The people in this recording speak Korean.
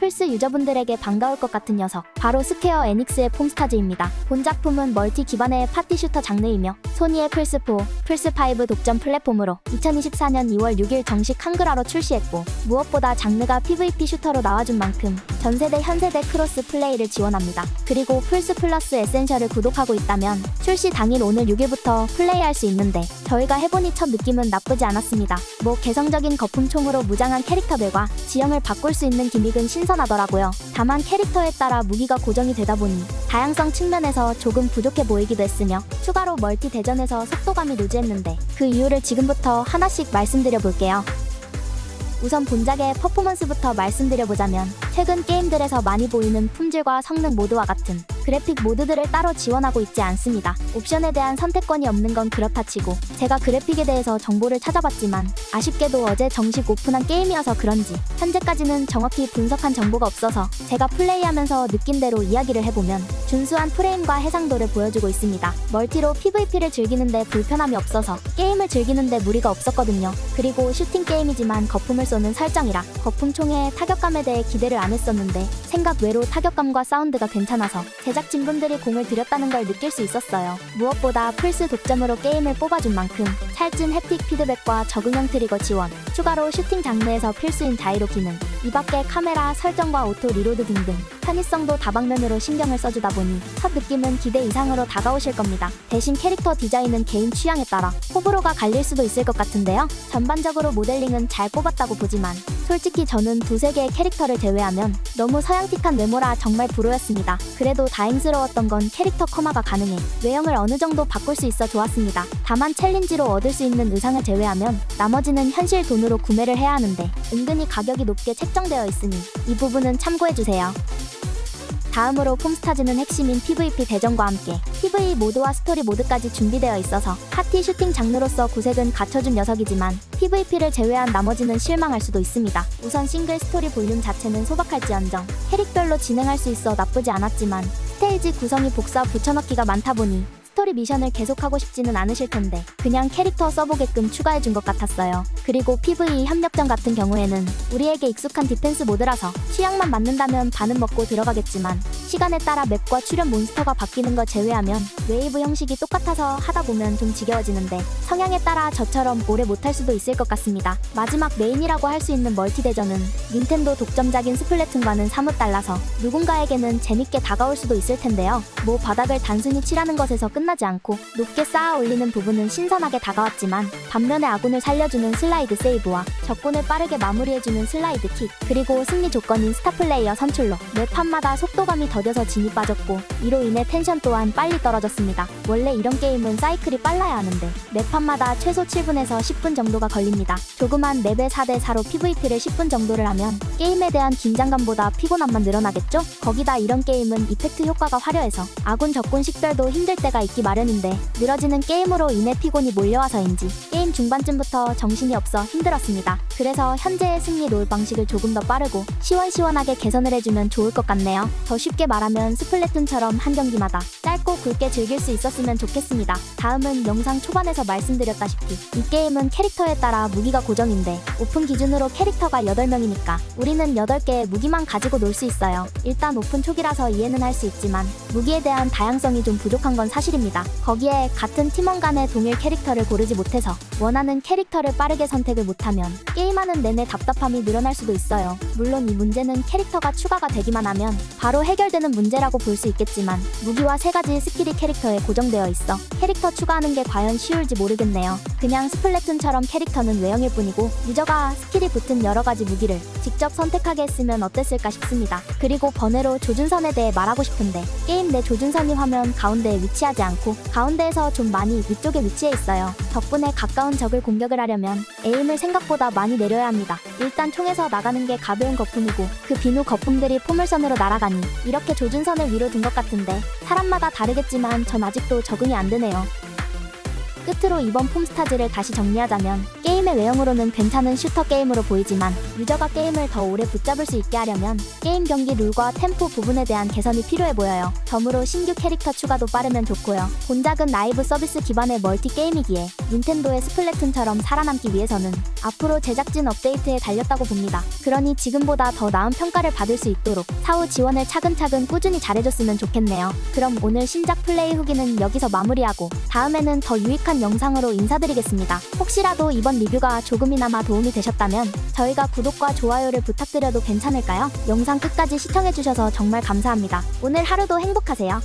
플스 유저분들에게 반가울 것 같은 녀석, 바로 스퀘어 에닉스의 폼스타즈입니다. 본 작품은 멀티 기반의 파티 슈터 장르이며 소니의 플스4, 플스5 독점 플랫폼으로 2024년 2월 6일 정식 한글화로 출시했고 무엇보다 장르가 PVP 슈터로 나와준 만큼 전세대 현세대 크로스 플레이를 지원합니다. 그리고 플스 플러스 에센셜을 구독하고 있다면 출시 당일 오늘 6일부터 플레이할 수 있는데 저희가 해보니 첫 느낌은 나쁘지 않았습니다. 뭐 개성적인 거품총으로 무장한 캐릭터들과 지형을 바꿀 수 있는 기믹은 신선 하더라고요. 다만 캐릭터에 따라 무기가 고정이 되다 보니 다양성 측면에서 조금 부족해 보이기도 했으며 추가로 멀티 대전에서 속도감이 누지했는데 그 이유를 지금부터 하나씩 말씀드려 볼게요. 우선 본작의 퍼포먼스부터 말씀드려보자면 최근 게임들에서 많이 보이는 품질과 성능 모드와 같은 그래픽 모드들을 따로 지원하고 있지 않습니다. 옵션에 대한 선택권이 없는 건 그렇다 치고 제가 그래픽에 대해서 정보를 찾아봤지만 아쉽게도 어제 정식 오픈한 게임이어서 그런지 현재까지는 정확히 분석한 정보가 없어서 제가 플레이하면서 느낀 대로 이야기를 해보면 준수한 프레임과 해상도를 보여주고 있습니다. 멀티로 PVP를 즐기는데 불편함이 없어서 게임을 즐기는데 무리가 없었거든요. 그리고 슈팅 게임이지만 거품을 쏘는 설정이라 거품총의 타격감에 대해 기대를 안 했었는데 생각 외로 타격감과 사운드가 괜찮아서 제 작진분들이 공을 들였다는 걸 느낄 수 있었어요. 무엇보다 플스 독점으로 게임을 뽑아준 만큼 찰진 햅틱 피드백과 적응형 트리거 지원, 추가로 슈팅 장르에서 필수인 자이로 기능, 이 밖에 카메라 설정과 오토 리로드 등등 편의성도 다방면으로 신경을 써주다 보니 첫 느낌은 기대 이상으로 다가오실 겁니다. 대신 캐릭터 디자인은 개인 취향에 따라 호불호가 갈릴 수도 있을 것 같은데요. 전반적으로 모델링은 잘 뽑았다고 보지만 솔직히 저는 두세 개의 캐릭터를 제외하면 너무 서양틱한 외모라 정말 불호였습니다. 그래도 다행스러웠던 건 캐릭터 커마가 가능해 외형을 어느 정도 바꿀 수 있어 좋았습니다. 다만 챌린지로 얻을 수 있는 의상을 제외하면 나머지는 현실 돈으로 구매를 해야 하는데 은근히 가격이 높게 책정되어 있으니 이 부분은 참고해주세요. 다음으로 폼스타즈는 핵심인 PVP 대전과 함께 PV 모드와 스토리 모드까지 준비되어 있어서 파티 슈팅 장르로서 구색은 갖춰준 녀석이지만 PVP를 제외한 나머지는 실망할 수도 있습니다. 우선 싱글 스토리 볼륨 자체는 소박할지언정 캐릭별로 진행할 수 있어 나쁘지 않았지만 스테이지 구성이 복사 붙여넣기가 많다 보니 스토리 미션을 계속하고 싶지는 않으실 텐데 그냥 캐릭터 써보게끔 추가해준 것 같았어요. 그리고 PVE 협력전 같은 경우에는 우리에게 익숙한 디펜스 모드라서 취향만 맞는다면 반은 먹고 들어가겠지만 시간에 따라 맵과 출연 몬스터가 바뀌는 걸 제외하면 웨이브 형식이 똑같아서 하다 보면 좀 지겨워지는데 성향에 따라 저처럼 오래 못할 수도 있을 것 같습니다. 마지막 메인이라고 할 수 있는 멀티 대전은 닌텐도 독점작인 스플래툰과는 사뭇 달라서 누군가에게는 재밌게 다가올 수도 있을 텐데요. 뭐 바닥을 단순히 칠하는 것에서 끝나 지 않고 높게 쌓아 올리는 부분은 신선하게 다가왔지만 반면에 아군을 살려주는 슬라이드 세이브와 적군을 빠르게 마무리해주는 슬라이드 킥 그리고 승리 조건인 스타플레이어 선출로 매 판마다 속도감이 더뎌서 진이 빠졌고 이로 인해 텐션 또한 빨리 떨어졌습니다. 원래 이런 게임은 사이클이 빨라야 하는데 매 판마다 최소 7분에서 10분 정도가 걸립니다. 조그만 맵의 4대 4로 PVP를 10분 정도를 하면 게임에 대한 긴장감보다 피곤함만 늘어나겠죠? 거기다 이런 게임은 이펙트 효과가 화려해서 아군 적군 식별도 힘들 때가 있기 마련인데 늘어지는 게임으로 인해 피곤이 몰려와서인지 게임 중반쯤부터 정신이 없어 힘들었습니다. 그래서 현재의 승리 롤 방식을 조금 더 빠르고 시원시원하게 개선을 해주면 좋을 것 같네요. 더 쉽게 말하면 스플래툰처럼 한 경기마다 짧고 굵게 즐길 수 있었으면 좋겠습니다. 다음은 영상 초반에서 말씀드렸다시피 이 게임은 캐릭터에 따라 무기가 고정인데 오픈 기준으로 캐릭터가 8명이니까 우리는 8개의 무기만 가지고 놀 수 있어요. 일단 오픈 초기라서 이해는 할 수 있지만 무기에 대한 다양성이 좀 부족한 건 사실입니다. 거기에 같은 팀원 간의 동일 캐릭터를 고르지 못해서 원하는 캐릭터를 빠르게 선택을 못하면 게임하는 내내 답답함이 늘어날 수도 있어요. 물론 이 문제는 캐릭터가 추가가 되기만 하면 바로 해결되는 문제라고 볼 수 있겠지만 무기와 세 가지 스킬이 캐릭터에 고정되어 있어 캐릭터 추가하는 게 과연 쉬울지 모르겠네요. 그냥 스플래툰처럼 캐릭터는 외형일 뿐이고 유저가 스킬이 붙은 여러 가지 무기를 직접 선택하게 했으면 어땠을까 싶습니다. 그리고 번외로 조준선에 대해 말하고 싶은데 게임 내 조준선이 화면 가운데에 위치하지 않고 가운데에서 좀 많이 위쪽에 위치해 있어요. 덕분에 가까운 적을 공격을 하려면 에임을 생각보다 많이 내려야 합니다. 일단 총에서 나가는 게 가벼운 거품이고 그 비누 거품들이 포물선으로 날아가니 이렇게 조준선을 위로 둔 것 같은데 사람마다 다르겠지만 전 아직도 적응이 안 되네요. 끝으로 이번 폼스타즈를 다시 정리하자면 게임의 외형으로는 괜찮은 슈터 게임으로 보이지만 유저가 게임을 더 오래 붙잡을 수 있게 하려면 게임 경기 룰과 템포 부분에 대한 개선이 필요해 보여요. 덤으로 신규 캐릭터 추가도 빠르면 좋고요. 본작은 라이브 서비스 기반의 멀티 게임이기에 닌텐도의 스플래툰처럼 살아남기 위해서는 앞으로 제작진 업데이트에 달렸다고 봅니다. 그러니 지금보다 더 나은 평가를 받을 수 있도록 사후 지원을 차근차근 꾸준히 잘해줬으면 좋겠네요. 그럼 오늘 신작 플레이 후기는 여기서 마무리하고 다음에는 더 유익한 영상으로 인사드리겠습니다. 혹시라도 이번 리뷰가 조금이나마 도움이 되셨다면 저희가 구독과 좋아요를 부탁드려도 괜찮을까요? 영상 끝까지 시청해주셔서 정말 감사합니다. 오늘 하루도 행복하세요.